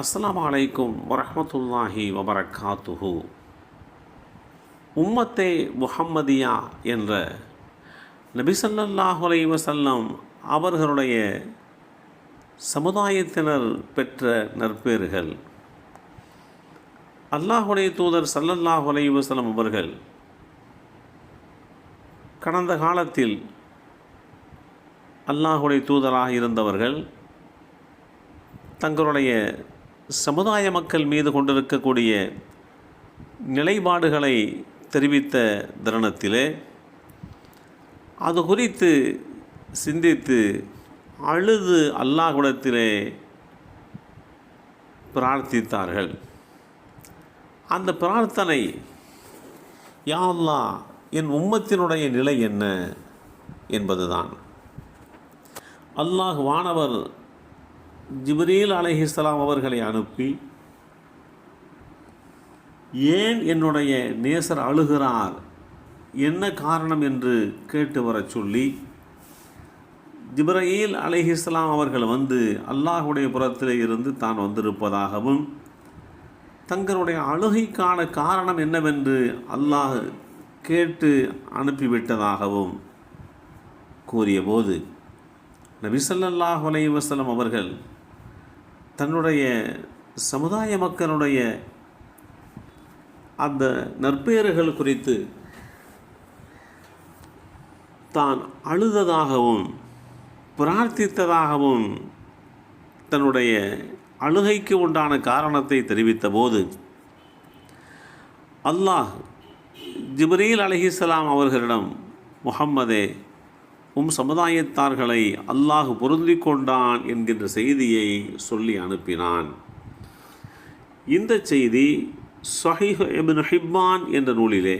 அஸ்லாம் அலைக்கும் வரமத்துல்லாஹி வபரகாத்துஹு. உம்மத்தே முஹம்மதியா என்ற நபிசல்லாஹு அலைஹி அவர்களுடைய சமுதாயத்தினர் பெற்ற நற்பேறுகள். அல்லாஹுடைய தூதர் சல்லல்லாஹு அலைஹி வஸல்லம் அவர்கள் கடந்த காலத்தில் அல்லாஹுடைய தூதராக இருந்தவர்கள் தங்களுடைய சமுதாய மக்கள் மீது கொண்டிருக்கக்கூடிய நிலைப்பாடுகளை தெரிவித்த தருணத்திலே அது குறித்து சிந்தித்து அழுது அல்லாஹ்விடத்திலே பிரார்த்தித்தார்கள். அந்த பிரார்த்தனை யா அல்லாஹ் என் உம்மத்தினுடைய நிலை என்ன? என்பதுதான். அல்லாஹ் வானவர் ஜிப்ரீல் அலைஹிஸ்ஸலாம் அவர்களை அனுப்பி ஏன் என்னுடைய நேசர் அழுகிறார்? என்ன காரணம்? என்று கேட்டு வரச் சொல்லி ஜிப்ரஹீல் அலைஹிஸ்ஸலாம் அவர்கள் வந்து அல்லாஹுடைய புறத்தில் இருந்து தான் வந்திருப்பதாகவும் தங்களுடைய அழுகைக்கான காரணம் என்னவென்று அல்லாஹ் கேட்டு அனுப்பிவிட்டதாகவும் கூறியபோது நபிசல்லாஹ் அலைவசலம் அவர்கள் தன்னுடைய சமுதாய மக்களுடைய அந்த நற்பெயர்கள் குறித்து தான் அழுததாகவும் பிரார்த்தித்ததாகவும் தன்னுடைய அழுகைக்கு உண்டான காரணத்தை தெரிவித்த போது அல்லாஹ் ஜிப்ரீல் அலிஹிஸ்லாம் அவர்களிடம் முகம்மதே உம் சமுதாயத்தார்களை அல்லாஹ் பொருந்தி கொண்டான் என்கின்ற செய்தியை சொல்லி அனுப்பினான். இந்த செய்தி சஹீஹ் எபின் ஹிப்மான் என்ற நூலிலே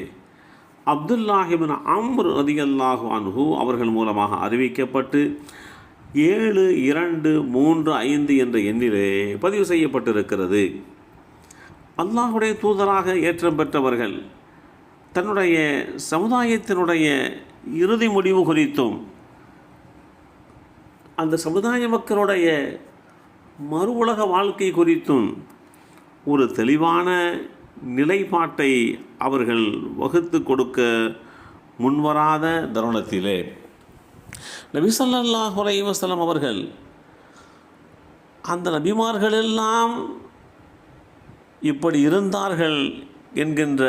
அப்துல்லாஹிபின் அம்ர் அதிகல்லாஹு அன்ஹு அவர்கள் மூலமாக அறிவிக்கப்பட்டு ஏழு இரண்டு மூன்று ஐந்து என்ற எண்ணிலே பதிவு செய்யப்பட்டிருக்கிறது. அல்லாஹுடைய தூதராக ஏற்றம் பெற்றவர்கள் தன்னுடைய சமுதாயத்தினுடைய இறுதி முடிவு குறித்தும் அந்த சமுதாய மக்களுடைய மறு உலக வாழ்க்கை குறித்தும் ஒரு தெளிவான நிலைப்பாட்டை அவர்கள் வகுத்து கொடுக்க முன்வராத தருணத்திலே நபிசல்லாஹ் வசலம் அவர்கள் அந்த நபிமார்களெல்லாம் இப்படி இருந்தார்கள் என்கின்ற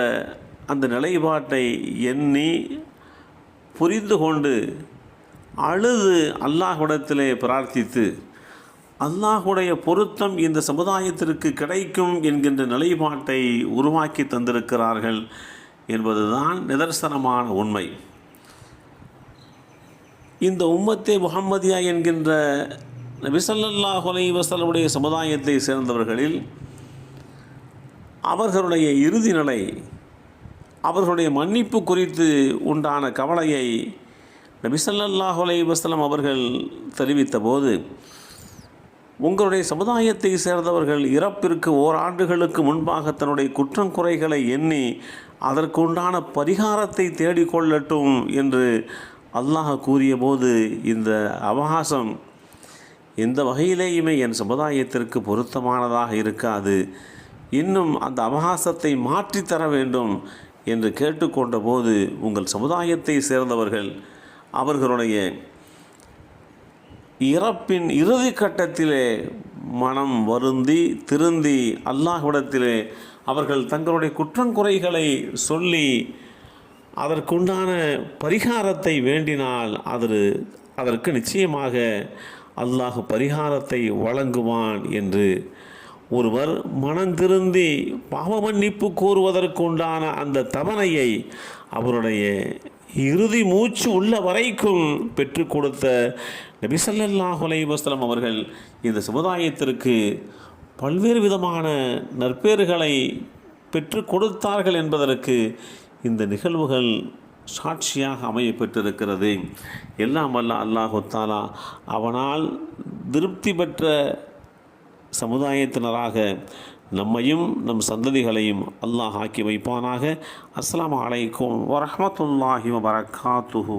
அந்த நிலைப்பாட்டை எண்ணி புரிந்து கொண்டு அழுது அல்லாஹுடத்திலே பிரார்த்தித்து அல்லாஹுடைய பொருத்தம் இந்த சமுதாயத்திற்கு கிடைக்கும் என்கின்ற நிலைப்பாட்டை உருவாக்கி தந்திருக்கிறார்கள் என்பதுதான் நிதர்சனமான உண்மை. இந்த உம்மத்தே முகம்மதியா என்கின்ற நபிசல்லாஹ் அலை வசலமுடைய சமுதாயத்தை சேர்ந்தவர்களில் அவர்களுடைய இறுதி நிலை அவர்களுடைய மன்னிப்பு குறித்து உண்டான கவலையை நபிசல்லாஹ் அலை வசலம் அவர்கள் தெரிவித்த போது உங்களுடைய சமுதாயத்தை சேர்ந்தவர்கள் இறப்பிற்கு ஓராண்டுகளுக்கு முன்பாக தன்னுடைய குற்றம் குறைகளை எண்ணி அதற்குண்டான பரிகாரத்தை தேடிக்கொள்ளட்டும் என்று அல்லாஹ் கூறியபோது இந்த அவகாசம் எந்த வகையிலேயுமே என் சமுதாயத்திற்கு பொருத்தமானதாக இருக்காது. இன்னும் அந்த அவகாசத்தை மாற்றித்தர வேண்டும் என்று கேட்டுக்கொண்ட போது உங்கள் சமுதாயத்தை சேர்ந்தவர்கள் அவர்களுடைய இறப்பின் இறுதி கட்டத்திலே மனம் வருந்தி திருந்தி அல்லாஹ்விடத்திலே அவர்கள் தங்களுடைய குற்றங்குறைகளை சொல்லி அதற்குண்டான பரிகாரத்தை வேண்டினால் அது அதற்கு நிச்சயமாக அல்லாஹ் பரிகாரத்தை வழங்குவான் என்று ஒருவர் மனந்திருந்தி பாவ மன்னிப்பு கோருவதற்குண்டான அந்த தவணையை அவருடைய இறுதி மூச்சு உள்ள வரைக்கும் பெற்றுக் கொடுத்த நபிசல்லாஹ் அலைவாஸ்லம் அவர்கள் இந்த சமுதாயத்திற்கு பல்வேறு விதமான நற்பேறுகளை பெற்று கொடுத்தார்கள் என்பதற்கு இந்த நிகழ்வுகள் சாட்சியாக அமைய பெற்றிருக்கிறது எல்லாம் வல்ல அல்லாஹு தாலா அவனால் திருப்தி பெற்ற சமுதாயத்தினராக நம்மையும் நம் சந்ததிகளையும் அல்லாஹ் ஆக்கி வைப்பானாக. அஸ்லாம் அலைக்கும் வரமத்துல்லாஹி வரகாத்துஹூ